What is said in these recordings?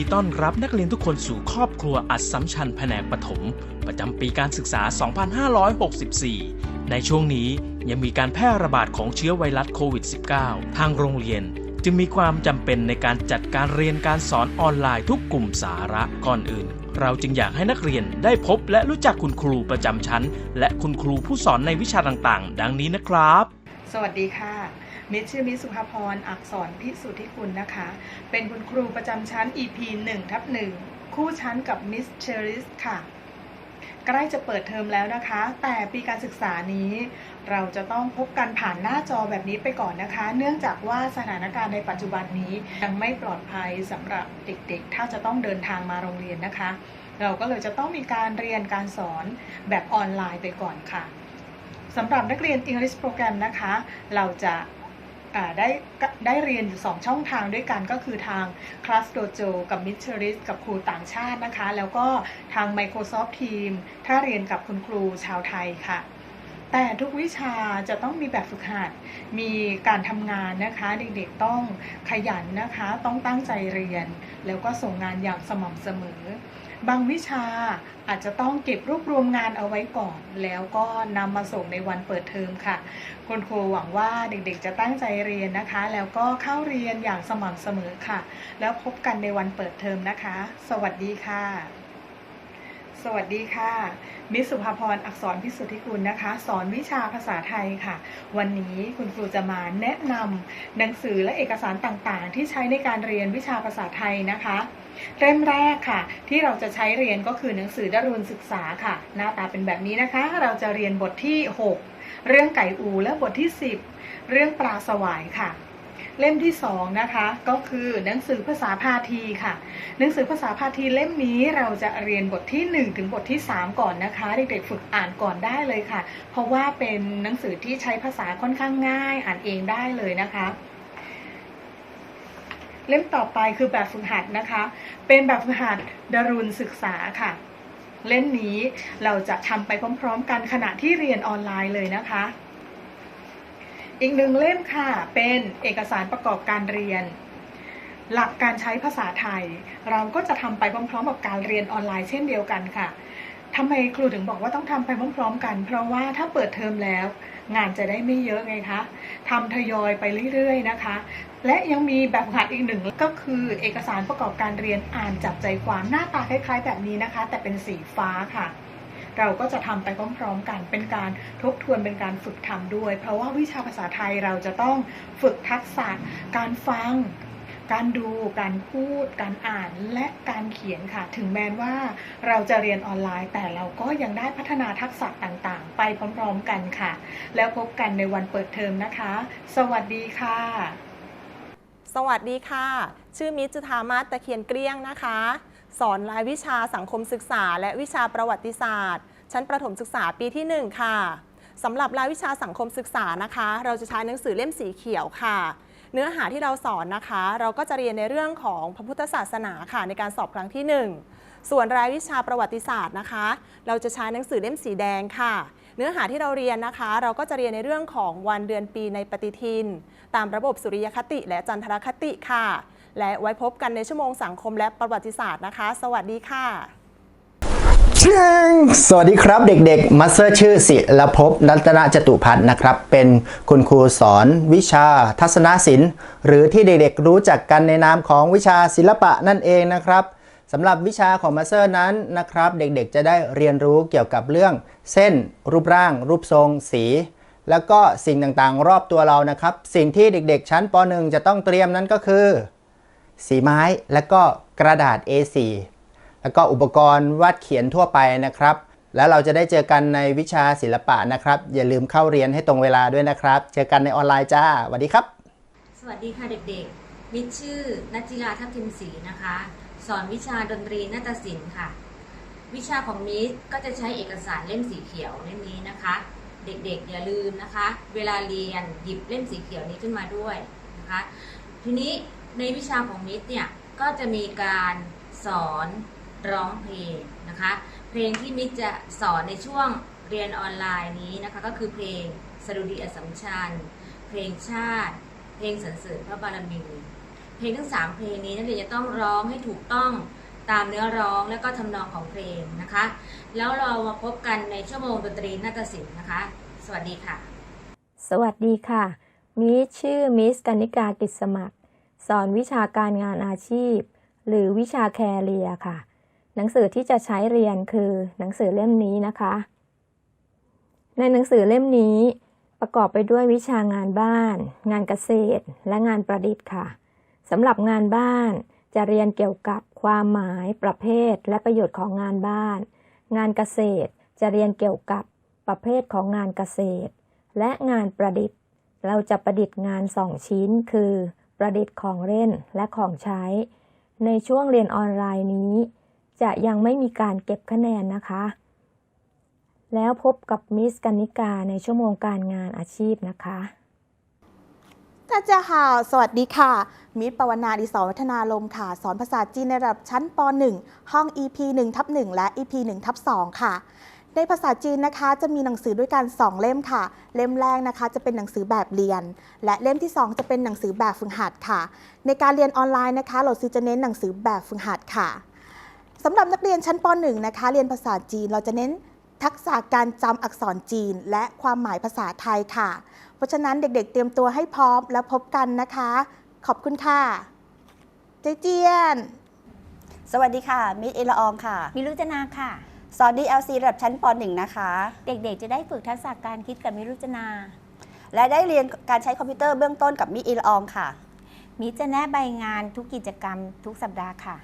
ดีต้อนรับนักเรียนทุกคนสู่ครอบครัวอัดสัมชัญแผนกปฐมประจำปีการศึกษา 2564 ในช่วงนี้ยังมีการแพร่ระบาดของเชื้อไวรัสโควิด -19 ทางโรงเรียนจึงมีความจำเป็นในการจัดการเรียนการสอนออนไลน์ทุกกลุ่มสาระก่อนอื่น เราจึงอยากให้นักเรียนได้พบและรู้จักคุณครูประจำชั้น และคุณครูผู้สอนในวิชาต่างๆ ดังนี้นะครับ สวัสดีค่ะ มิชื่อมิสุภพร อักษรพิสุทธิคุณนะคะ เป็นคุณครูประจำชั้น EP 1ทับ1คู่ชั้นกับมิสเชอริสค่ะ ใกล้จะเปิดเทอมแล้วนะคะ แต่ปีการศึกษานี้ เราจะต้องพบกันผ่านหน้าจอแบบนี้ไปก่อนนะคะ เนื่องจากว่าสถานการณ์ในปัจจุบันนี้ยังไม่ปลอดภัยสำหรับเด็กๆ ถ้าจะต้องเดินทางมาโรงเรียนนะคะ เราก็เลยจะต้องมีการเรียนการสอนแบบออนไลน์ไปก่อนค่ะสำหรับนักเรียน English Program นะคะ เราจะ ได้ได้เรียนอยู่2ช่องทางด้วยกันก็คือทาง Class Dojo กับ m i t c h e r i s กับครูต่างชาตินะคะ แล้วก็ทาง Microsoft Team ถ้าเรียนกับคุณครูชาวไทยค่ะ แต่ทุกวิชาจะต้องมีแบบฝึกหัด มีการทำงานนะคะ เด็กๆต้องขยันนะคะ ต้องตั้งใจเรียน แล้วก็ส่งงานอย่างสม่ำเสมอ บางวิชาอาจจะต้องเก็บรวบรวมงานเอาไว้ก่อน แล้วก็นำมาส่งในวันเปิดเทอมค่ะ คุณครูหวังว่าเด็กๆจะตั้งใจเรียนนะคะ แล้วก็เข้าเรียนอย่างสม่ำเสมอค่ะ แล้วพบกันในวันเปิดเทอมนะคะ สวัสดีค่ะ สวัสดีค่ะ มิสุภาพรอักษรพิสุทธิกุลนะคะ สอนวิชาภาษาไทยค่ะ วันนี้คุณครูจะมาแนะนำหนังสือและเอกสารต่างๆ ที่ใช้ในการเรียนวิชาภาษาไทยนะคะเล่มแรกค่ะ ที่เราจะใช้เรียนก็คือหนังสือดารุณศึกษาค่ะ หน้าตาเป็นแบบนี้นะคะ เราจะเรียนบทที่ 6 เรื่องไก่อูและบทที่ 10 เรื่องปลาสวายค่ะ เล่มที่2นะคะก็คือหนังสือภาษาพาทีค่ะ หนังสือภาษาพาทีเล่มนี้เราจะเรียนบทที่ 1 ถึงบทที่ 3 ก่อนนะคะ เด็กๆฝึกอ่านก่อนได้เลยค่ะ เพราะว่าเป็นหนังสือที่ใช้ภาษาค่อนข้างง่าย อ่านเองได้เลยนะคะเล่มต่อไปคือแบบฝึกหัดนะคะ เป็นแบบฝึกหัดดารุณศึกษาค่ะ เล่มนี้เราจะทำไปพร้อม ๆ กันขณะที่เรียนออนไลน์เลยนะคะ อีกหนึ่งเล่มค่ะ เป็นเอกสารประกอบการเรียน หลักการใช้ภาษาไทย เราก็จะทำไปพร้อมๆกับการเรียนออนไลน์เช่นเดียวกันค่ะทำไมครูถึงบอกว่าต้องทำไปพร้อมๆกัน เพราะว่าถ้าเปิดเทอมแล้ว งานจะได้ไม่เยอะไงคะทำทยอยไปเรื่อยๆนะคะ และยังมีแบบหัดอีกหนึ่งก็คือเอกสารประกอบการเรียนอ่านจับใจความหน้าตาคล้ายๆ แบบนี้นะคะ แต่เป็นสีฟ้าค่ะ เราก็จะทำไปพร้อมๆกัน เป็นการทบทวนเป็นการฝึกทำด้วย เพราะว่าวิชาภาษาไทยเราจะต้องฝึกทักษะการฟังการดูการพูด การอ่าน และการเขียนค่ะ ถึงแม้ว่าเราจะเรียนออนไลน์ แต่เราก็ยังได้พัฒนาทักษะต่างๆ ไปพร้อมๆกันค่ะ แล้วพบกันในวันเปิดเทอมนะคะ สวัสดีค่ะ สวัสดีค่ะ ชื่อมิตรจุธามาตะเคียนเกลี้ยงนะคะ สอนรายวิชาสังคมศึกษา และวิชาประวัติศาสตร์ ชั้นประถมศึกษาปีที่ 1 ค่ะสำหรับรายวิชาสังคมศึกษานะคะ เราจะใช้หนังสือเล่มสีเขียวค่ะ เนื้อหาที่เราสอนนะคะ เราก็จะเรียนในเรื่องของพระพุทธศาสนาค่ะในการสอบครั้งที่ 1 ส่วนรายวิชาประวัติศาสตร์นะคะ เราจะใช้หนังสือเล่มสีแดงค่ะ เนื้อหาที่เราเรียนนะคะ เราก็จะเรียนในเรื่องของวันเดือนปีในปฏิทิน ตามระบบสุริยคติและจันทรคติค่ะ และไว้พบกันในชั่วโมงสังคมและประวัติศาสตร์นะคะ สวัสดีค่ะชิงสวัสดีครับเด็กๆมาสเตอร์ชื่อศิลภพรัตนจตุพัฒน์นะครับ เป็นคุณครูสอนวิชาทัศนศิลป์ หรือที่เด็กๆรู้จักกันในนามของวิชาศิลปะนั่นเองนะครับสำหรับวิชาของมาสเตอร์นั้นนะครับ เด็กๆจะได้เรียนรู้เกี่ยวกับเรื่อง เส้น รูปร่าง รูปทรง สี แล้วก็สิ่งต่างๆ รอบตัวเรานะครับ สิ่งที่เด็กๆ ชั้นป .1 จะต้องเตรียมนั้นก็คือ สีไม้ และก็กระดาษ A4 แล้วก็อุปกรณ์วาดเขียนทั่วไปนะครับ แล้วเราจะได้เจอกันในวิชาศิลปะนะครับ อย่าลืมเข้าเรียนให้ตรงเวลาด้วยนะครับ เจอกันในออนไลน์จ้าสวัสดีครับ สวัสดีค่ะเด็กๆมิตรชื่อนัจจิราทัพทิมศรีนะคะ สอนวิชาดนตรีนาฏศิลป์ค่ะ วิชาของมิตรก็จะใช้เอกสารเล่มสีเขียวเล่มนี้นะคะ เด็กๆ อย่าลืมนะคะ เวลาเรียนหยิบเล่มสีเขียวนี้ขึ้นมาด้วยนะคะ ทีนี้ ในวิชาของมิตรเนี่ยก็จะมีการสอนร้องเพลงนะคะ เพลงที่มิตรจะสอนในช่วงเรียนออนไลน์นี้นะคะก็คือเพลงสดุดีอสัมชัญ เพลงชาติ เพลงสรรเสริญพระบารมี เพลงทั้ง 3 เพลงนี้นักเรียนจะต้องร้องให้ถูกต้องตามเนื้อร้องและก็ทำนองของเพลงนะคะ แล้วเรามาพบกันในชั่วโมงดนตรีนาฏศิลป์นะคะ สวัสดีค่ะ สวัสดีค่ะ มิสชื่อมิสกานิกากิจสมัคร สอนวิชาการงานอาชีพ หรือวิชาแคเรียค่ะ หนังสือที่จะใช้เรียนคือหนังสือเล่มนี้นะคะ ในหนังสือเล่มนี้ ประกอบไปด้วยวิชางานบ้าน งานเกษตร และงานประดิษฐ์ค่ะสำหรับงานบ้านจะเรียนเกี่ยวกับความหมาย ประเภท และประโยชน์ของงานบ้าน งานเกษตรจะเรียนเกี่ยวกับประเภทของงานเกษตร และงานประดิษฐ์ เราจะประดิษฐ์งานสองชิ้นคือ ประดิษฐ์ของเล่นและของใช้ ในช่วงเรียนออนไลน์นี้ จะยังไม่มีการเก็บคะแนนนะคะ แล้วพบกับมิสกันนิกาในชั่วโมงการงานอาชีพนะคะท่านเจ้าค่ะ สวัสดีค่ะ มิสปวนาดิศวัฒนาลมค่ะ สอนภาษาจีนในระดับชั้นป .1 ห้อง EP 1ทับ1และ EP 1ทับ2ค่ะ ในภาษาจีนนะคะจะมีหนังสือด้วยกัน 2 เล่มค่ะ เล่มแรกนะคะจะเป็นหนังสือแบบเรียน และเล่มที่ 2 จะเป็นหนังสือแบบฝึกหัดค่ะ ในการเรียนออนไลน์นะคะเราซื้อจะเน้นหนังสือแบบฝึกหัดค่ะสำหรับนักเรียนชั้นป .1 นะคะ เรียนภาษาจีนเราจะเน้นทักษะการจำอักษรจีน และความหมายภาษาไทยค่ะ เพราะฉะนั้นเด็กๆ เตรียมตัวให้พร้อมแล้วพบกันนะคะ ขอบคุณค่ะ เจเจียน สวัสดีค่ะ มิตรเอละอองค่ะ มิรุจนาค่ะ สอน DLC ระดับชั้นป .1 นะคะ เด็กๆ จะได้ฝึกทักษะการคิดกับมิรุจนา และได้เรียนการใช้คอมพิวเตอร์เบื้องต้นกับมิตรเอละอองค่ะ มิจะแนะใบงานทุกกิจกรรมทุกสัปดาห์ค่ะ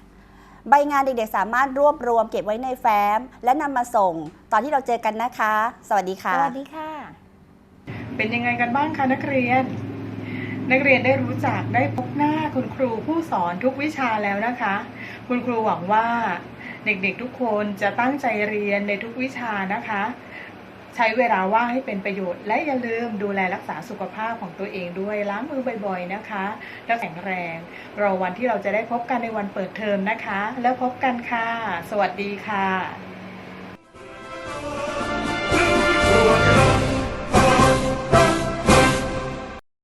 ใบงานเด็กๆ สามารถรวบรวมเก็บไว้ในแฟ้ม และนำมาส่ง ตอนที่เราเจอกันนะคะ สวัสดีค่ะ สวัสดีค่ะ เป็นยังไงกันบ้างคะนักเรียน นักเรียนได้รู้จักได้พบหน้าคุณครูผู้สอนทุกวิชาแล้วนะคะ คุณครูหวังว่า เด็กๆทุกคนจะตั้งใจเรียนในทุกวิชานะคะ ใช้เวลาว่างให้เป็นประโยชน์ และอย่าลืมดูแลรักษาสุขภาพของตัวเองด้วยล้างมือบ่อยๆนะคะแล้วแข็งแรงรอวันที่เราจะได้พบกันในวันเปิดเทอมนะคะ แล้วพบกันค่ะ สวัสดีค่ะ